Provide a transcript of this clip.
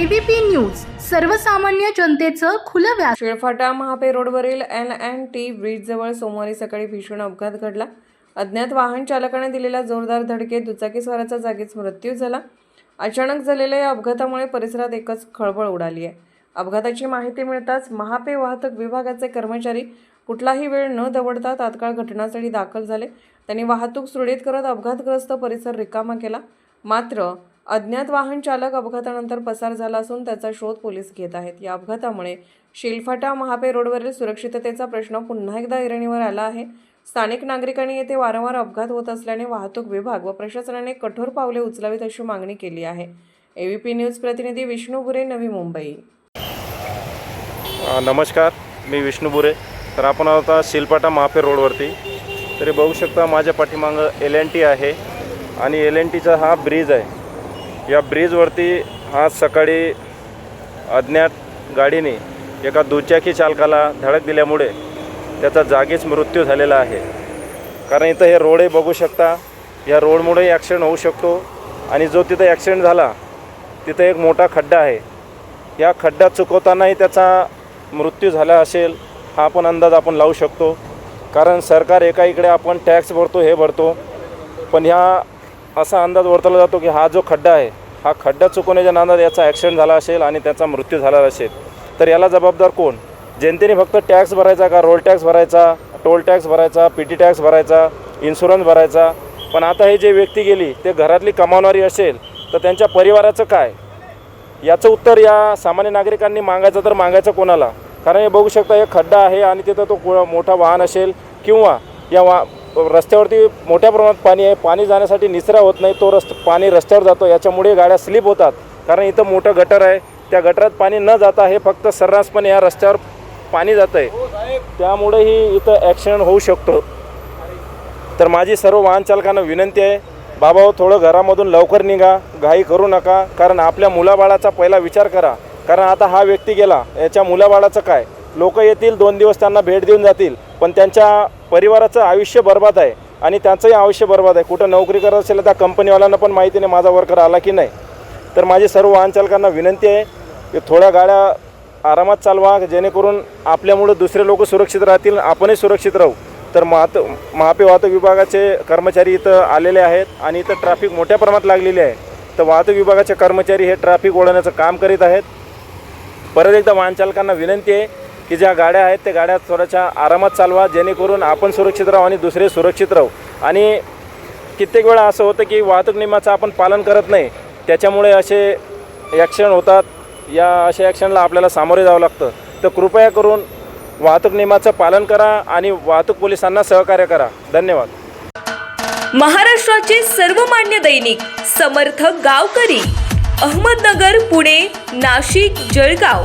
ABP news सर्वसामान्य जनतेचं खुलं व्यास शिळफाटा महापे रोडवरील एल अँड टी ब्रिजजवळ सोमवारी सकाळी भीषण अपघात घडला. अज्ञात वाहन चालकाने दिलेल्या जोरदार धडकेत दुचाकीस्वाराचा जागीच मृत्यू झाला. अचानक झालेल्या या अपघातामुळे परिसरात एकच खळबळ उडाली आहे. अपघाताची माहिती मिळताच महापे वाहतूक विभागाचे कर्मचारी कुठलाही वेळ न दवडता तात्काळ घटनास्थळी दाखल झाले. त्यांनी वाहतूक सुरळीत करत अपघातग्रस्त परिसर रिकामा केला. मात्र अज्ञात वाहन चालक अपघातानंतर पसार झाला असून त्याचा शोध पोलीस घेत आहेत. या अपघातामुळे शिलफाटा महापे रोडवरील सुरक्षिततेचा प्रश्न पुन्हा एकदा ऐरणीवर आला आहे. स्थानिक नागरिकांनी येथे वारंवार अपघात होत असल्याने वाहतूक विभाग व प्रशासनाने कठोर पावले उचलावीत अशी मागणी केली आहे. एव्हीपी न्यूज प्रतिनिधी विष्णू बुरे नवी मुंबई. नमस्कार मी विष्णू बुरे तर आपण आता शिलपाटा महापे रोडवरती. तरी बघू शकता माझ्या पाठीमागं एल एन टी आहे आणि एल एन टीचा हा ब्रिज आहे. या ब्रिजवरती आज सकाळी अज्ञात गाडीने एका दुचाकी चालकाला धडक दिल्यामुळे त्याचा जागीच मृत्यू झालेला आहे. कारण इथं हे रोडही बघू शकता. या रोडमुळेही ॲक्सिडेंट होऊ शकतो आणि जो तिथं ॲक्सिडेंट झाला तिथं एक मोठा खड्डा आहे. या खड्डा चुकवतानाही त्याचा मृत्यू झाला असेल हा पण अंदाज आपण लावू शकतो. कारण सरकार एका इकडे आपण टॅक्स भरतो हे भरतो. पण ह्या असा अंदाज वर्तवला जातो की हा जो खड्डा आहे हा खड्डा चुकवण्याच्या नादात याचा ॲक्सिडेंट झाला असेल आणि त्याचा मृत्यू झाला असेल तर याला जबाबदार कोण? जनतेने फक्त टॅक्स भरायचा का रोड टॅक्स भरायचा टोल टॅक्स भरायचा पी टी टॅक्स भरायचा इन्शुरन्स भरायचा? पण आता हे जे व्यक्ती गेली ते घरातली कमावणारी असेल तर त्यांच्या परिवाराचं काय? याचं उत्तर या सामान्य नागरिकांनी मागायचं तर मागायचं कोणाला? कारण हे बघू शकता एक खड्डा आहे आणि तिथं तो मोठा वाहन असेल किंवा या वा रस्त्यावरती मोठ्या प्रमाणात पाणी आहे. पाणी जाण्यासाठी निचरा होत नाही. तो रस्त पाणी रस्त्यावर जातो. याच्यामुळे गाड्या स्लिप होतात. कारण इथं मोठं गटर आहे. त्या गटरात पाणी न जाता हे फक्त सर्रासपणे या रस्त्यावर पाणी जातं आहे त्यामुळेही इथं ॲक्सिडेंट होऊ शकतो. तर माझी सर्व वाहन चालकांना विनंती आहे बाबा हो थोडं घरामधून लवकर निघा. घाई करू नका. कारण आपल्या मुलाबाळाचा पहिला विचार करा. कारण आता हा व्यक्ती गेला. याच्या मुलाबाळाचं काय? लोक येतील दोन दिवस त्यांना भेट देऊन जातील. पण त्यांच्या परिवाराचं आयुष्य बर्बाद आहे आणि त्यांचंही आयुष्य बर्बाद आहे. कुठं नोकरी करत असेल तर त्या कंपनीवाल्यांना पण माहिती नाही माझा वर्कर आला की नाही. तर माझी सर्व वाहनचालकांना विनंती आहे की थोड्या गाड्या आरामात चालवा जेणेकरून आपल्यामुळं दुसरे लोक सुरक्षित राहतील आपणही सुरक्षित राहू. तर महात महापे वाहतूक विभागाचे कर्मचारी इथं आलेले आहेत आणि इथं ट्रॅफिक मोठ्या प्रमाणात लागलेली आहे. तर वाहतूक विभागाचे कर्मचारी हे ट्रॅफिक ओढवण्याचं काम करीत आहेत. परत एकदा वाहनचालकांना विनंती आहे की ज्या गाड्या आहेत त्या गाड्या थोड्याशा आरामात चालवा जेणेकरून आपण सुरक्षित राहू आणि दुसरे सुरक्षित राहू. आणि कित्येक वेळा असं होतं की वाहतूक नियमाचं आपण पालन करत नाही त्याच्यामुळे असे ॲक्सिडेंट होतात. या अशा ॲक्सिडेंटला आपल्याला सामोरे जावं लागतं. तर कृपया करून वाहतूक नियमाचं पालन करा आणि वाहतूक पोलिसांना सहकार्य करा. धन्यवाद. महाराष्ट्राचे सर्वमान्य दैनिक समर्थ गावकरी अहमदनगर पुणे नाशिक जळगाव.